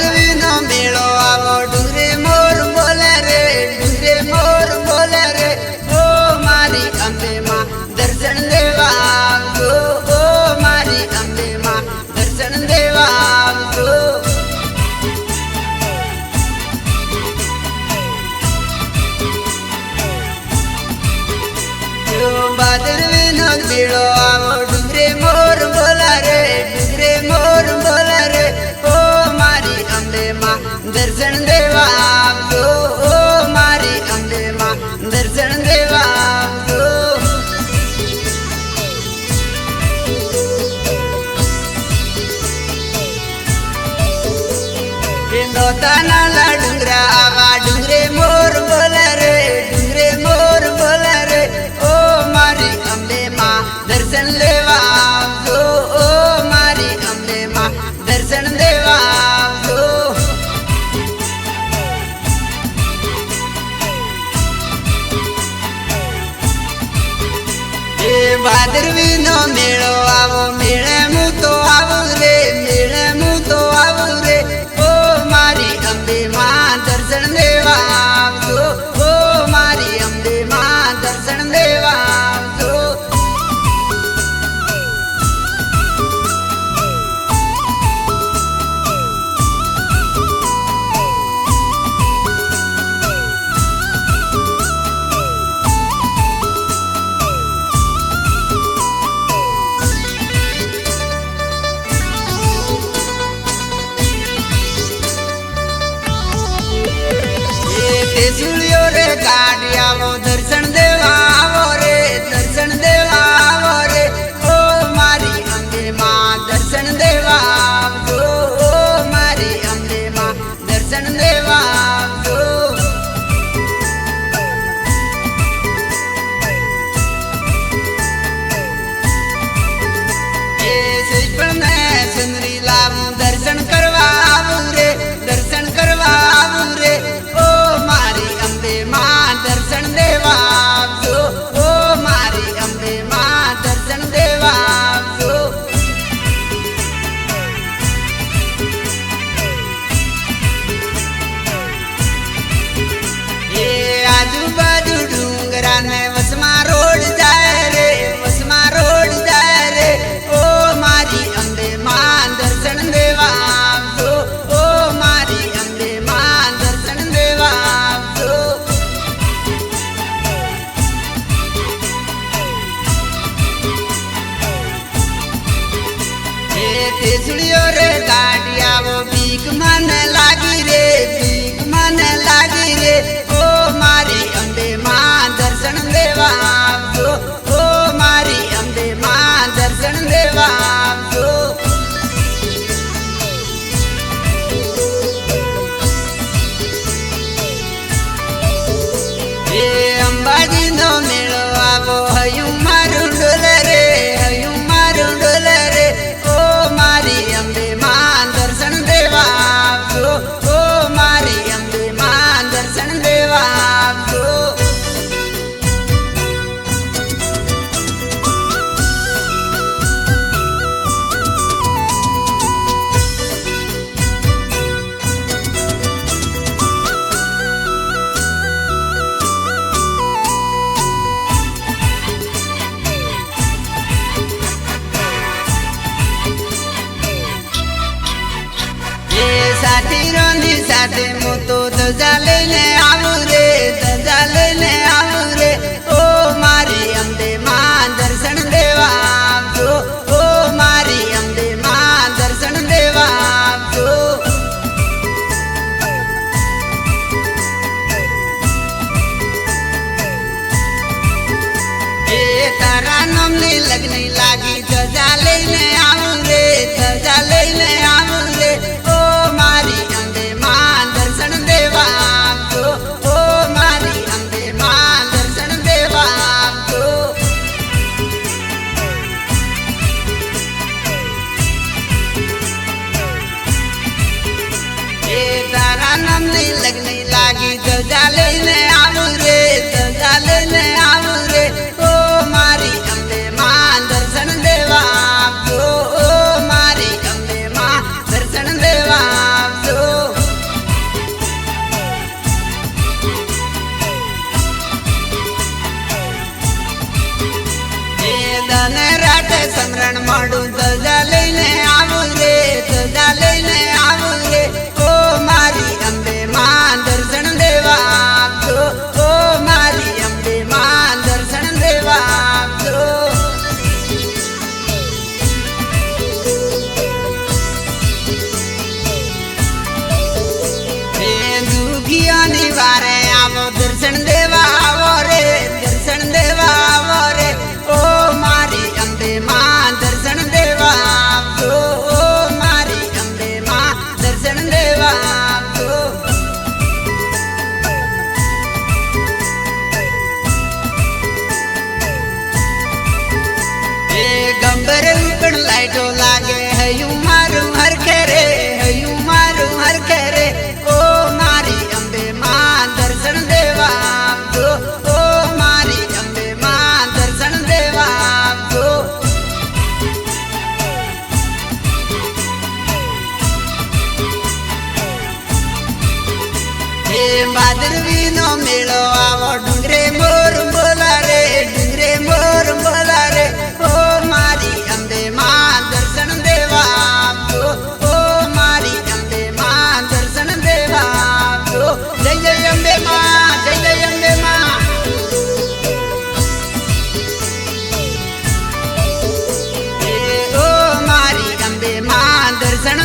ارمینم પોતાના ડુંગરા આવા ડુંગરે મોર બોલે રે, ડુંગરે મોર બોલે રે. ઓ મારી અંબે માં દર્શન લેવા ભીખ મને લાગી રે, ભીખ મને લાગી રે. ઓ મારી અંબે માં દર્શન દેવા આવજો. ઓ મારી અંબે માં દર્શન લેવા આવજો. એ મારું ડોલ રે, હયું મારું ડોલ રે. ઓ મારી અંબે দে মতো দজালে સમરણ માડું ધજા લઈને આવું રે ધજા લઈને આવું રે. ઓ મારી અંબે માં દર્શન દેવા ઓ મારી અંબે માં દર્શન દેવા આપજો. દુખિયાની આવો દર્શન દે હે ભાદરવી નો મેળો આવો ડુંગરે મોર બોલા રે ડુંગરે મોર બોલા રે ઓ મારી અંબે માં દર્શન દેવા આવજો ઓ મારી અંબે માં દર્શન દેવા આવજો જય જય અંબે માં જય જય અંબે માં હે ઓ મારી અંબે માં દર્શન